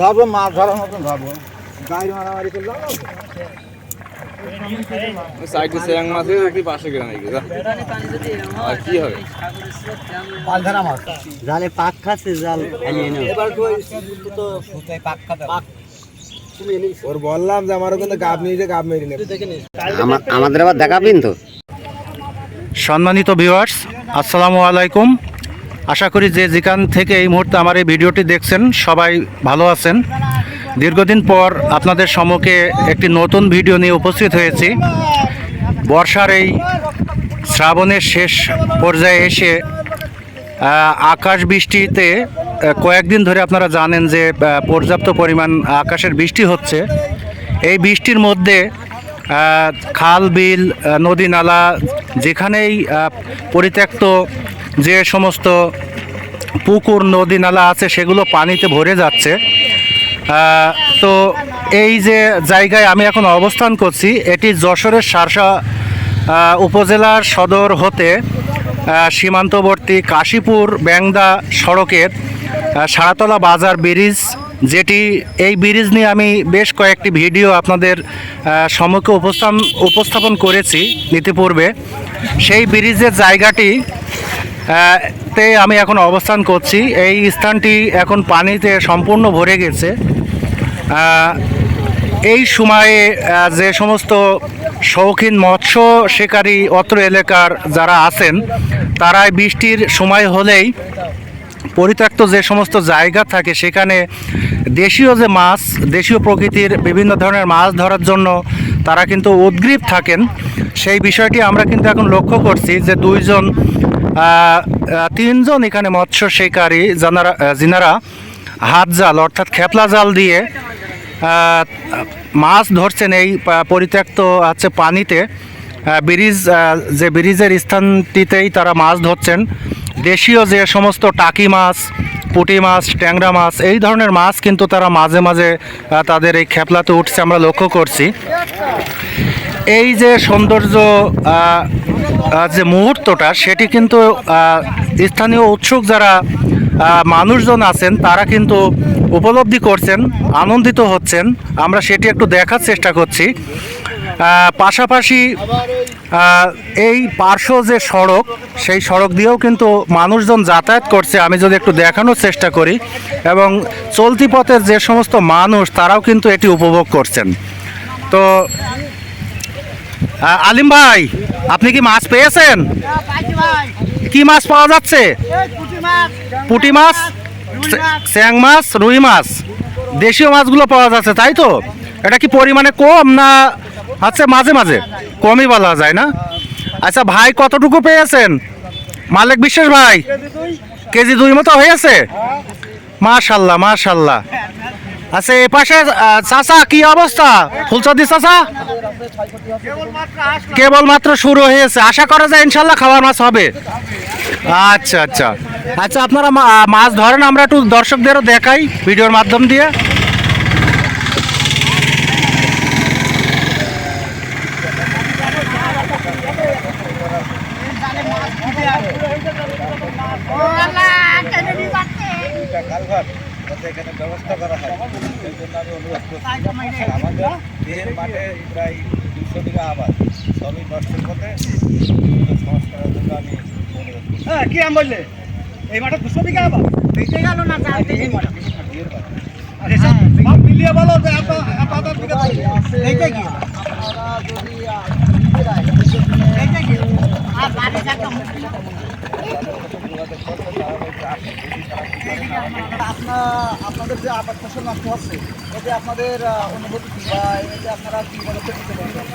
ভাবো মাছ ধরার মতন ভাবো গাড়ি মারামারি করলাম সাইডে সেরাং মাছ দেখি পাশে আর কি হবে? মাছ। জালে পাক খাচ্ছে জাল এবার তো ওই পাক খাতে পাক। ওর বললাম যে আমার ওখানে গাব নিয়ে যে গাব মেরে নেবে। আমাদের আবার দেখাবেন তো সম্মানিত ভিউয়ার্স আসসালামু আলাইকুম। আশা করি যে যেখান থেকে এই মুহূর্তে আমার এই ভিডিওটি দেখছেন, সবাই ভালো আছেন। দীর্ঘদিন পর আপনাদের সম্মুখে একটি নতুন ভিডিও নিয়ে উপস্থিত হয়েছি। বর্ষার এই শ্রাবণের শেষ পর্যায়ে এসে আকাশ বৃষ্টিতে কয়েকদিন ধরে আপনারা জানেন যে পর্যাপ্ত পরিমাণ আকাশের বৃষ্টি হচ্ছে। এই বৃষ্টির মধ্যে খাল, বিল নদী, নালা যেখানেই পরিত্যক্ত যে সমস্ত পুকুর, নদী, নালা আছে, সেগুলো পানিতে ভরে যাচ্ছে। তো এই যে জায়গায় আমি এখন অবস্থান করছি, এটি যশোরের সারসা উপজেলার সদর হতে সীমান্তবর্তী কাশীপুর ব্যাংদা সড়কের সারাতলা বাজার ব্রিজ, যেটি এই ব্রিজ নিয়ে আমি বেশ কয়েকটি ভিডিও আপনাদের সম্মুখে উপস্থান, উপস্থাপন করেছি ইতিপূর্বে সেই ব্রিজের জায়গাটি তে আমি এখন অবস্থান করছি। এই স্থানটি এখন পানিতে সম্পূর্ণ ভরে গেছে। এই সময়ে যে সমস্ত শৌখিন মৎস্য শিকারী অত্র এলাকার যারা আছেন, তারাই বৃষ্টির সময় হলেই পরিত্যক্ত যে সমস্ত জায়গা থাকে, সেখানে দেশীয় যে মাছ, দেশীয় প্রকৃতির বিভিন্ন ধরনের মাছ ধরার জন্য তারা কিন্তু উদ্গ্রীব থাকেন। সেই বিষয়টি আমরা কিন্তু এখন লক্ষ্য করছি যে দুইজন তিনজন এখানে মৎস্য শিকারী যারা যিনারা হাত জাল, অর্থাৎ খেপলা জাল দিয়ে মাছ ধরছেন এই পরিত্যক্ত আছে পানিতে। ব্রিজ যে ব্রিজের স্থানটিতেই তারা মাছ ধরছেন। দেশীয় যে সমস্ত টাকি মাছ, পুঁটি মাছ, ট্যাংরা মাছ, এই ধরনের মাছ কিন্তু তারা মাঝে মাঝে তাদের এই খেপলাতে উঠছে, আমরা লক্ষ্য করছি। এই যে সৌন্দর্য যে মুহূর্তটা, সেটি কিন্তু স্থানীয় উৎসুক যারা মানুষজন আছেন, তারা কিন্তু উপলব্ধি করছেন, আনন্দিত হচ্ছেন। আমরা সেটি একটু দেখার চেষ্টা করছি। পাশাপাশি এই পার্শ্ব যে সড়ক, সেই সড়ক দিয়েও কিন্তু মানুষজন যাতায়াত করছে, আমি যদি একটু দেখানোর চেষ্টা করি। এবং চলতি পথের যে সমস্ত মানুষ, তারাও কিন্তু এটি উপভোগ করছেন। তো আলিম ভাই আপনি কি মাছ পেয়েছেন? কি মাছ পাওয়া যাচ্ছে? পুঁটি মাছ স্যাং মাছ, রুই মাছ। দেশীয় মাছগুলো পাওয়া যাচ্ছে, তাই তো? এটা কি পরিমাণে কম না আচ্ছা মাঝে মাঝে? কমই বলা যায় না? আচ্ছা ভাই কতটুকু পেয়েছেন? মালিক বিশ্বাস ভাই? কেজি দুই মতো হয়েছে? মাশাল্লাহ মাশাল্লাহ। আচ্ছা এ পাশে চাচা, কি অবস্থা? ফুলচাঁদি চাচা? কেবলমাত্র শুরু হয়েছে। আশা করা যায় ইনশাল্লাহ খাওয়ার মাছ হবে। আচ্ছা আচ্ছা। আচ্ছা আপনারা মা- মাছ ধরেন আমরা একটু দর্শকদেরও দেখাই ভিডিওর মাধ্যম দিয়ে। ব্যবস্থা করা হয়। সেই জন্য আমি অনুরোধ করছি। আমাদের দেহের মাঠে প্রায় দুশো বিঘা আবাদ। সবই নষ্টের পথে। সংস্কারের জন্য আমি অনুরোধ করছি। হ্যাঁ কি আম বললে? এই মাঠে দুশো বিঘা আবার বেঁচে গেল না সব মিলিয়ে বলো যে এত এত হাজার বিঘা এইটা কি এইটা কি আর বাড়ি থাকতো আপনার আপনাদের যে আবাদ ফসল নষ্ট হচ্ছে এতে আপনাদের অনুভূতি বা এতে আপনারা কি পদক্ষেপ নিতে পারবেন